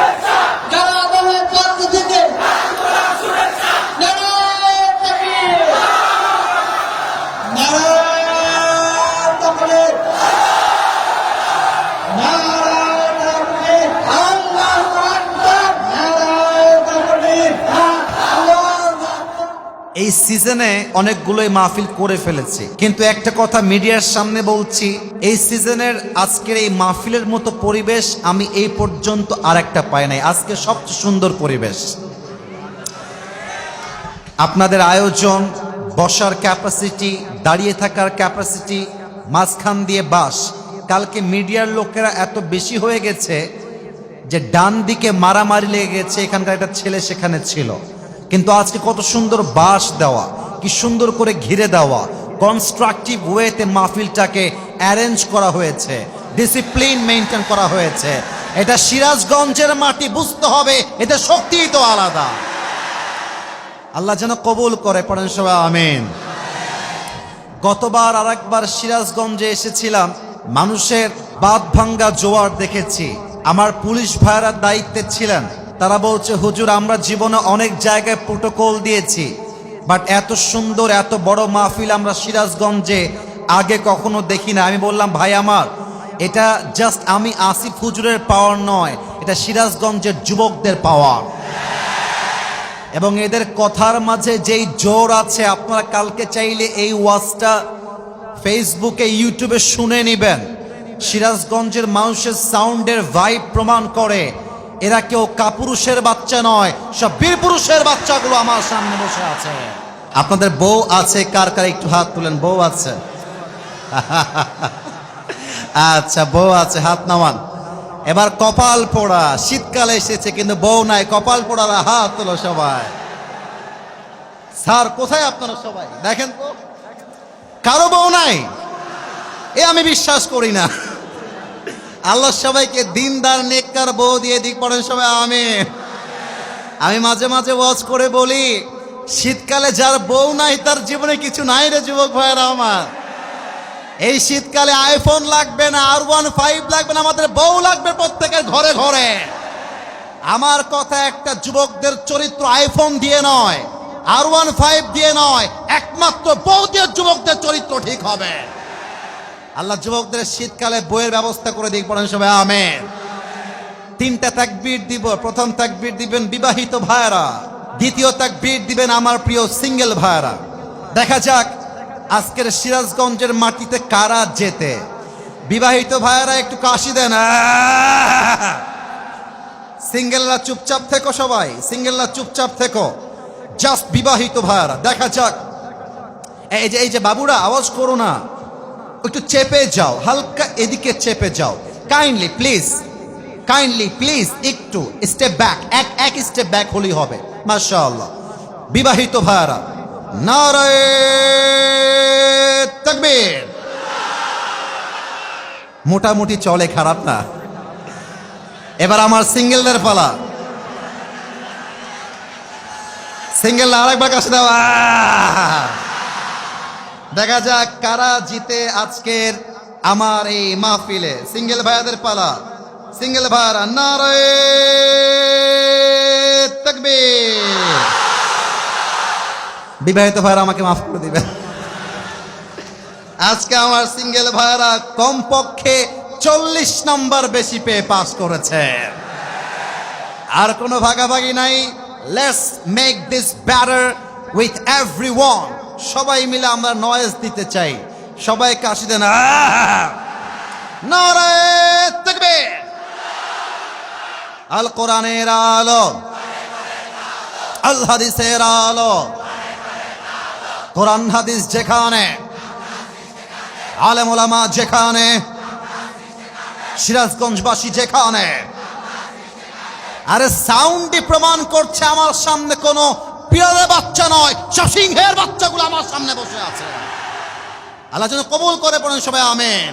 Let's go! এই সিজনে অনেকগুলোই মাহফিল করে ফেলেছি। কিন্তু একটা কথা মিডিয়ার সামনে বলছি, এই সিজনের আজকের এই মাহফিলের মতো পরিবেশ আমি এই পর্যন্ত আর একটা পাই নাই। আজকে সবচেয়ে সুন্দর পরিবেশ। আপনাদের আয়োজন, বসার ক্যাপাসিটি দাঁড়িয়ে থাকার ক্যাপাসিটি মাঝখান দিয়ে বাস। কালকে মিডিয়ার লোকেরা এত বেশি হয়ে গেছে যে ডান দিকে মারামারি লেগে গেছে, এখানকার একটা ছেলে সেখানে ছিল। কিন্তু আজকে কত সুন্দর বাস দেওয়া, কি সুন্দর করে ঘিরে দেওয়া কনস্ট্রাকটিভ ওয়েতে মাহফিলটাকে অ্যারেঞ্জ করা হয়েছে ডিসিপ্লিন মেনটেন করা হয়েছে। এটা সিরাজগঞ্জের মাটি, বুঝতে হবে, এটা শক্তিই তো আলাদা। আল্লাহ যেন কবুল করে, পড়েন সবাই, আমিন। গতবার আর একবার সিরাজগঞ্জে এসেছিলাম, মানুষের বাদ ভাঙ্গা জোয়ার দেখেছি। আমার পুলিশ ভাইয়েরা দায়িত্বে ছিলেন তারা বলছে, হুজুর, আমরা জীবনে অনেক জায়গায় প্রোটোকল দিয়েছি, বাট এত সুন্দর, এত বড় মাহফিল আমরা সিরাজগঞ্জে আগে কখনো দেখি না। আমি বললাম, ভাই আমার, এটা জাস্ট আমি আসিফ হুজুরের পাওয়ার নয়, এটা সিরাজগঞ্জের যুবকদের পাওয়ার এবং এদের কথার মাঝে যেই জোর আছে, আপনারা কালকে চাইলে এই ওয়াজটা ফেসবুকে, ইউটিউবে শুনে নেবেন। সিরাজগঞ্জের মানুষের সাউন্ডের ভাইব প্রমাণ করে। এরা কেউ কাপুরুষের বাচ্চা নয়, সব বীর পুরুষের বাচ্চাগুলো আমার সামনে বসে আছে। আপনাদের বউ আছে, কার কার একটু হাত তুলেন, বউ আছে। আচ্ছা বউ আছে, হাত নামান। এবার কপাল পোড়া, শীতকালে এসেছে কিন্তু বউ নাই, কপাল পোড়ারা হাত তোলো সবাই। স্যার, কোথায় আপনারা সবাই? দেখেন তো। কারও বউ নাই। এ আমি বিশ্বাস করি না। আল্লাহ সবাইকে দিনদার, নেককার বউ দিয়ে দিক পড়েন সবাই আমি আমি মাঝে মাঝে ওয়াজ করে বলি, শীতকালে যার বউ নাই, তার জীবনে কিছু নাই রে যুবক ভাইয়েরা আমার। এই শীতকালে আইফোন লাগবে না আর ওয়ান ফাইভ লাগবে না, আমাদের বউ লাগবে প্রত্যেকের ঘরে ঘরে। আমার কথা একটা যুবকদের চরিত্র আইফোন দিয়ে নয় আর ওয়ান ফাইভ দিয়ে নয়, একমাত্র বউ দিয়ে যুবকদের চরিত্র ঠিক হবে। আল্লাহ যুবকদের শীতকালে বইয়ের ব্যবস্থা করে দিক, পড়েন সবাই, আমেন। তিনটা তাকবীর দিব, প্রথম তাকবীর দিবেন বিবাহিত ভাইরা দ্বিতীয় তাকবীর দিবেন আমার প্রিয় সিঙ্গেল ভাইরা দেখা যাক আজকের সিরাজগঞ্জের মাটিতে কারা যেতে। বিবাহিত ভাইয়েরা, একটু কাশি দেন সিঙ্গেলরা চুপচাপ থেকো সবাই, সিঙ্গেলরা চুপচাপ থেকো। জাস্ট বিবাহিত ভাইয়েরা, দেখা যাক। এই যে এই যে বাবুরা, আওয়াজ করো না। একটু চেপে যাও, হালকা এদিকে চেপে যাও। কাইন্ডলি প্লিজ কাইন্ডলি প্লিজ একটু স্টেপ ব্যাক এক এক স্টেপ ব্যাক হলেই হবে। মাশাআল্লাহ। বিবাহিত ভাইয়ারা, নারায়ে মোটামুটি চলে খারাপ না। এবার আমার সিঙ্গেলদের পালা। সিঙ্গেল আরেকবার কাছে দাও, আহ! দেখা যাক কারা জিতে আজকের আমার এই মাহফিলে। সিঙ্গেল ভাইয়াদের পালা। সিঙ্গেল ভাইয়ারা নারায়ে তাকবীর। বিবাহিত ভাইয়ারা আমাকে মাফ করে দিবেন। আজকে আমার সিঙ্গেল ভাইয়ারা কমপক্ষে চল্লিশ নম্বর বেশি পেয়ে পাস করেছে। আর কোনো ভাগাভাগি নাই। Let's make this better with everyone সবাই মিলে আমরা নয়েজ দিতে চাই। সবাই কাশি দেন। আল কোরআনের আলো। আল হাদিসের আলো। কোরআন হাদিস যেখানে। আলেম যেখানে। সিরাজগঞ্জবাসী যেখানে। আরে সাউন্ডই প্রমাণ করছে আমার সামনে কোনো পিয়ালে বাচ্চা নয় সিংহের বাচ্চাগুলো আমার সামনে বসে আছে। আল্লাহ যেন কবুল করে পড়েন সবাই, আমেন।